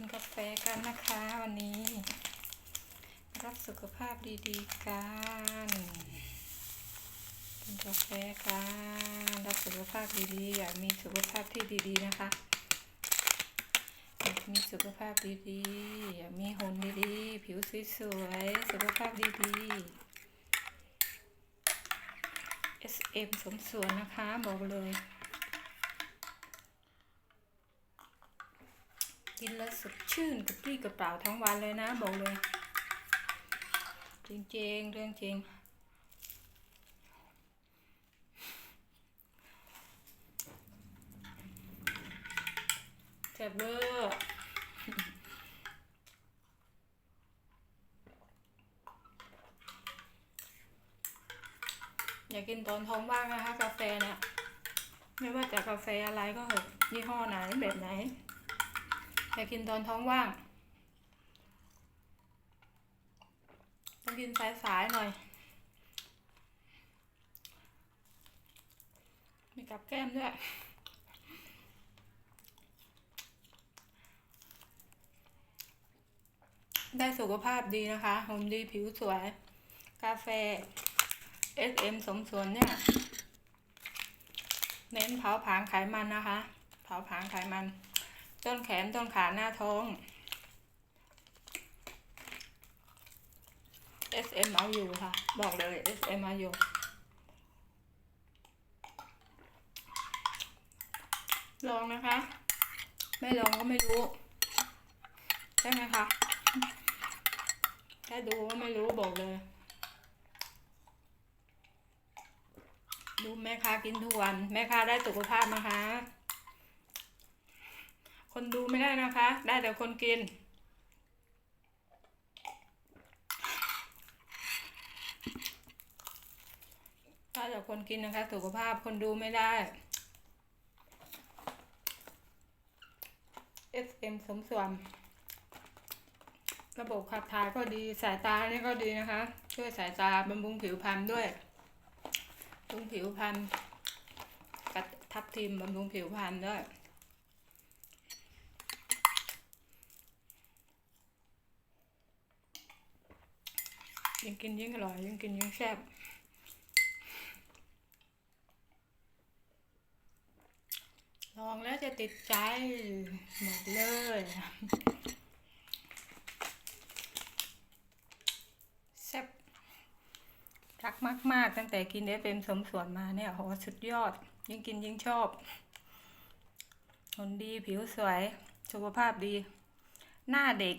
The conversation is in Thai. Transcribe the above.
กินกาแฟกันนะคะวันนี้ รักสุขภาพดีๆกันกินกาแฟกันรักสุขภาพดีๆอยากมีสุขภาพที่ดีๆนะคะอยากมีสุขภาพดีๆอยากมีหุ่นดีๆผิวสวยๆสุขภาพดีๆ SM สมส่วนนะคะบอกเลย กินแล้วสดชื่นกระปรี้กระเป๋าทั้งวันเลยนะบอกเลย จริงๆเรื่องจริงแซ่บเวอร์อยากกินตอนท้องว่างนะคะกาแฟเนี่ยไม่ว่าจะกาแฟอะไรก็เหอะยี่ห้อไหนแบบไหน อยากกินตอนท้องว่างต้องกินสายๆหน่อยมีกับแก้มด้วยได้สุขภาพดีนะคะหุ่นดีผิวสวย กาแฟ SM สมส่วนเนี่ย เน้นเผาผลาญไขมันนะคะ เผาผลาญไขมัน ต้นแขนต้นขาหน้าท้อง SM เอาอยู่ค่ะ บอกเลย SM เอาอยู่ลองนะคะ ไม่ลองก็ไม่รู้ใช่ไหมคะแค่ดูก็ไม่รู้บอกเลย ดูแม่ค้ากินทุกวัน แม่ค้าได้สุขภาพนะคะ คนดูไม่ได้นะคะ ได้แต่คนกิน ได้แต่คนกินนะคะ สุขภาพคนดูไม่ได้ SM สมส่วน ระบบขับถ่ายก็ดีสายตานี่ก็ดีนะคะ ช่วยสายตาบำรุงผิวพรรณด้วยบำรุงผิวพรรณกับทับทิมบำรุงผิวพรรณด้วย ยิ่งกินยิ่งอร่อยยิ่งกินยิ่งแซ่บลองแล้วจะติดใจหมดเลยแซ่บรักมาก ๆ ตั้งแต่กินได้เป็นสมส่วนมาเนี่ยโหสุดยอด ยิ่งกินยิ่งชอบหุ่นดีผิวสวย สุขภาพดี หน้าเด็ก